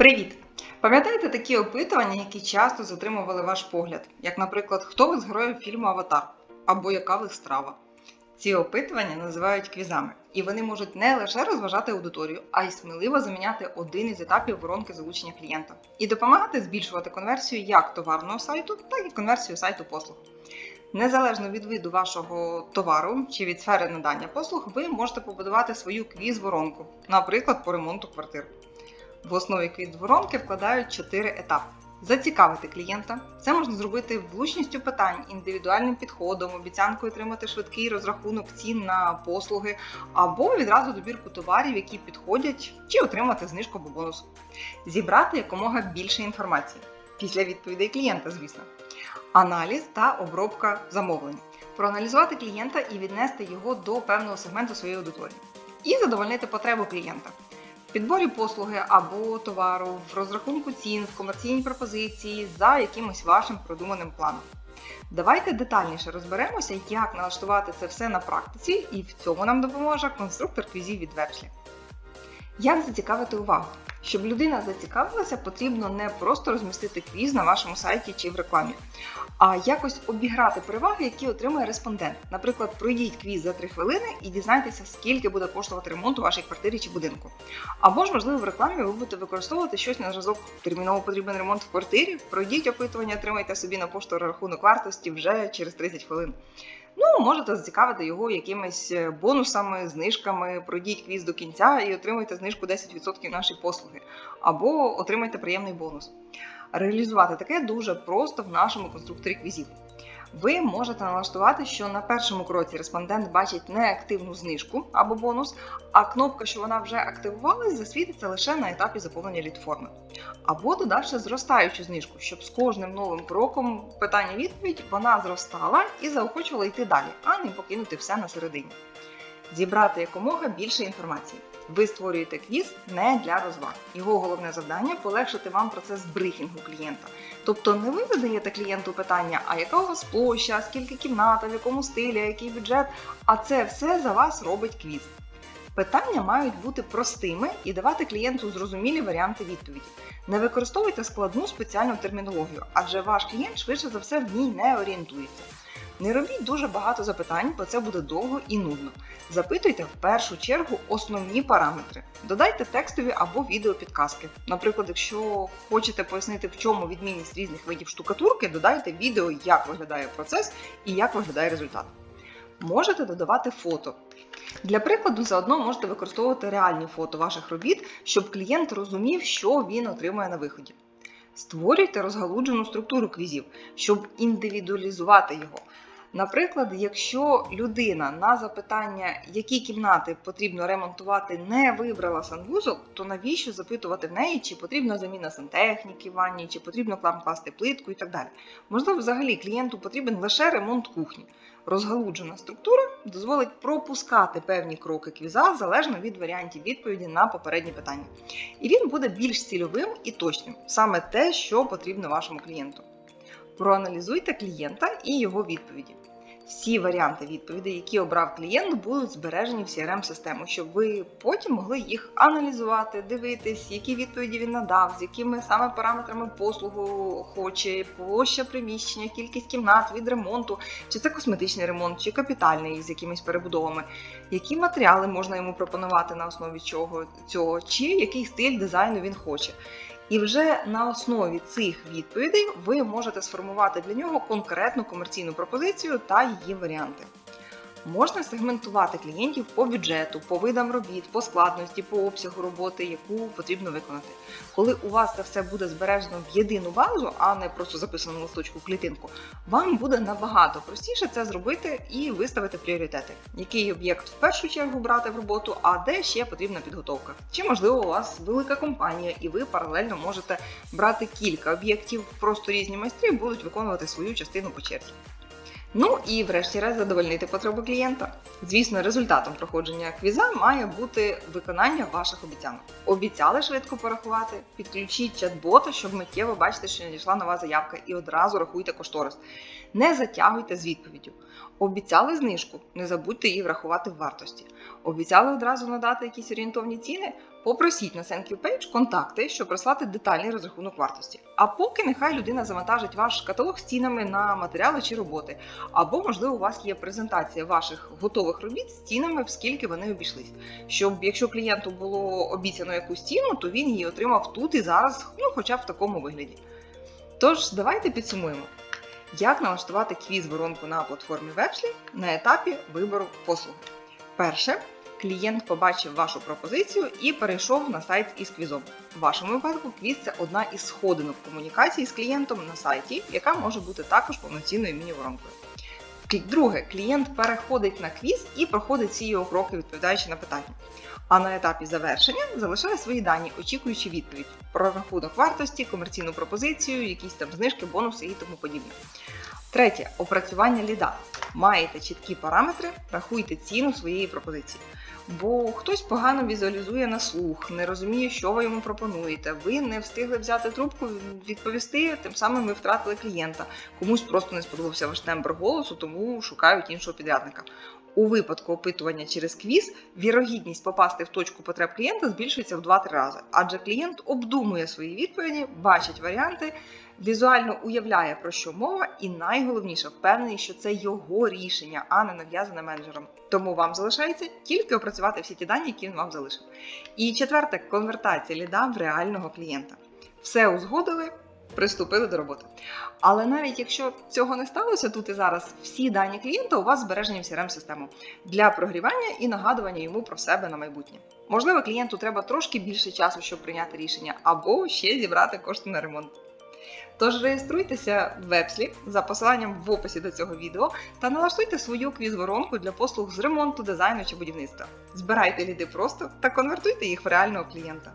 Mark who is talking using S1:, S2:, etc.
S1: Привіт! Пам'ятаєте такі опитування, які часто затримували ваш погляд, як, наприклад, хто ви з героїв фільму Аватар або яка ви страва? Ці опитування називають квізами, і вони можуть не лише розважати аудиторію, а й сміливо заміняти один із етапів воронки залучення клієнта і допомагати збільшувати конверсію як товарного сайту, так і конверсію сайту послуг. Незалежно від виду вашого товару чи від сфери надання послуг, ви можете побудувати свою квіз-воронку, наприклад, по ремонту квартир. В основі квіз-воронки вкладають чотири етапи. Зацікавити клієнта. Це можна зробити влучністю питань, індивідуальним підходом, обіцянкою отримати швидкий розрахунок цін на послуги, або відразу добірку товарів, які підходять, чи отримати знижку або бонус. Зібрати якомога більше інформації після відповідей клієнта, звісно. Аналіз та обробка замовлень. Проаналізувати клієнта і віднести його до певного сегменту своєї аудиторії. І задовольнити потребу клієнта підборі послуги або товару, в розрахунку цін, в комерційній пропозиції за якимось вашим продуманим планом. Давайте детальніше розберемося, як налаштувати це все на практиці, і в цьому нам допоможе конструктор квізів від Вепшлі. Як зацікавити увагу? Щоб людина зацікавилася, потрібно не просто розмістити квіз на вашому сайті чи в рекламі, а якось обіграти переваги, які отримує респондент. Наприклад, пройдіть квіз за 3 хвилини і дізнайтеся, скільки буде коштувати ремонт у вашій квартирі чи будинку. Або ж, можливо, в рекламі ви будете використовувати щось на зразок терміново потрібен ремонт в квартирі. Пройдіть опитування, отримайте собі на пошту рахунок вартості вже через 30 хвилин. Ну, можете зацікавити його якимись е, бонусами, знижками, пройдіть квіз до кінця і отримайте знижку 10% наші послуги, або отримайте приємний бонус. Реалізувати таке дуже просто в нашому конструкторі квізів. Ви можете налаштувати, що на першому кроці респондент бачить не активну знижку або бонус, а кнопка, що вона вже активувалась, засвітиться лише на етапі заповнення лід-форми. Або додавши зростаючу знижку, щоб з кожним новим кроком питання-відповідь вона зростала і заохочувала йти далі, а не покинути все на середині. Зібрати якомога більше інформації. Ви створюєте квіз не для розваг. Його головне завдання полегшити вам процес брифінгу клієнта. Тобто не ви задаєте клієнту питання, а яка у вас площа, скільки кімната, в якому стилі, який бюджет, а це все за вас робить квіз. Питання мають бути простими і давати клієнту зрозумілі варіанти відповіді. Не використовуйте складну спеціальну термінологію, адже ваш клієнт швидше за все в ній не орієнтується. Не робіть дуже багато запитань, бо це буде довго і нудно. Запитуйте в першу чергу основні параметри. Додайте текстові або відеопідказки. Наприклад, якщо хочете пояснити, в чому відмінність різних видів штукатурки, додайте відео, як виглядає процес і як виглядає результат. Можете додавати фото. Для прикладу, заодно можете використовувати реальні фото ваших робіт, щоб клієнт розумів, що він отримує на виході. Створюйте розгалуджену структуру квізів, щоб індивідуалізувати його. Наприклад, якщо людина на запитання, які кімнати потрібно ремонтувати, не вибрала санвузол, то навіщо запитувати в неї, чи потрібна заміна сантехніки в ванні, чи потрібно там класти плитку і так далі. Можливо, взагалі клієнту потрібен лише ремонт кухні. Розгалуджена структура дозволить пропускати певні кроки квіза залежно від варіантів відповіді на попередні питання. І він буде більш цільовим і точним, саме те, що потрібно вашому клієнту. Проаналізуйте клієнта і його відповіді. Всі варіанти відповідей, які обрав клієнт, будуть збережені в CRM-систему, щоб ви потім могли їх аналізувати, дивитись, які відповіді він надав, з якими саме параметрами послугу хоче, площа приміщення, кількість кімнат від ремонту, чи це косметичний ремонт, чи капітальний з якимись перебудовами, які матеріали можна йому пропонувати на основі чого цього, чи який стиль дизайну він хоче. І вже на основі цих відповідей ви можете сформувати для нього конкретну комерційну пропозицію та її варіанти. Можна сегментувати клієнтів по бюджету, по видам робіт, по складності, по обсягу роботи, яку потрібно виконати. Коли у вас це все буде збережено в єдину базу, а не просто записано на листочку клітинку, вам буде набагато простіше це зробити і виставити пріоритети, який об'єкт в першу чергу брати в роботу, а де ще потрібна підготовка. Чи можливо у вас велика компанія, і ви паралельно можете брати кілька об'єктів, просто різні майстри будуть виконувати свою частину по черзі. Ну і врешті-решт задовольнити потребу клієнта. Звісно, результатом проходження квіза має бути виконання ваших обіцянок. Обіцяли швидко порахувати, підключіть чат-бота, щоб миттєво бачити, що надійшла нова заявка, і одразу рахуйте кошторис. Не затягуйте з відповіддю. Обіцяли знижку, не забудьте її врахувати в вартості. Обіцяли одразу надати якісь орієнтовні ціни. Попросіть на Thank You Page контакти, щоб прислати детальний розрахунок вартості. А поки нехай людина завантажить ваш каталог з цінами на матеріали чи роботи. Або, можливо, у вас є презентація ваших готових робіт з цінами, скільки вони обійшлись. Щоб якщо клієнту було обіцяно якусь ціну, то він її отримав тут і зараз, ну хоча б в такому вигляді. Тож, давайте підсумуємо, як налаштувати квіз-воронку на платформі Websly на етапі вибору послуги. Перше, клієнт побачив вашу пропозицію і перейшов на сайт із квізом. В вашому випадку квіз це одна із сходинок комунікації з клієнтом на сайті, яка може бути також повноцінною міні-воронкою. Друге, клієнт переходить на квіз і проходить ці його кроки, відповідаючи на питання. А на етапі завершення залишає свої дані, очікуючи відповідь про рахунок вартості, комерційну пропозицію, якісь там знижки, бонуси і тому подібне. Третє опрацювання ліда. Маєте чіткі параметри, рахуйте ціну своєї пропозиції. Бо хтось погано візуалізує на слух, не розуміє, що ви йому пропонуєте. Ви не встигли взяти трубку, відповісти, тим самим ви втратили клієнта. Комусь просто не сподобався ваш тембр голосу, тому шукають іншого підрядника. У випадку опитування через квіз вірогідність попасти в точку потреб клієнта збільшується в 2-3 рази, адже клієнт обдумує свої відповіді, бачить варіанти, візуально уявляє про що мова, і найголовніше впевнений, що це його рішення, а не нав'язане менеджером. Тому вам залишається тільки опрацювати всі ті дані, які він вам залишив. І четверте конвертація ліда в реального клієнта. Все узгодили, приступили до роботи. Але навіть якщо цього не сталося тут і зараз, всі дані клієнта у вас збережені в crm систему для прогрівання і нагадування йому про себе на майбутнє. Можливо, клієнту треба трошки більше часу, щоб прийняти рішення, або ще зібрати кошти на ремонт. Тож реєструйтеся в вебслі за посиланням в описі до цього відео та налаштуйте свою квіз-воронку для послуг з ремонту, дизайну чи будівництва. Збирайте ліди просто та конвертуйте їх в реального клієнта.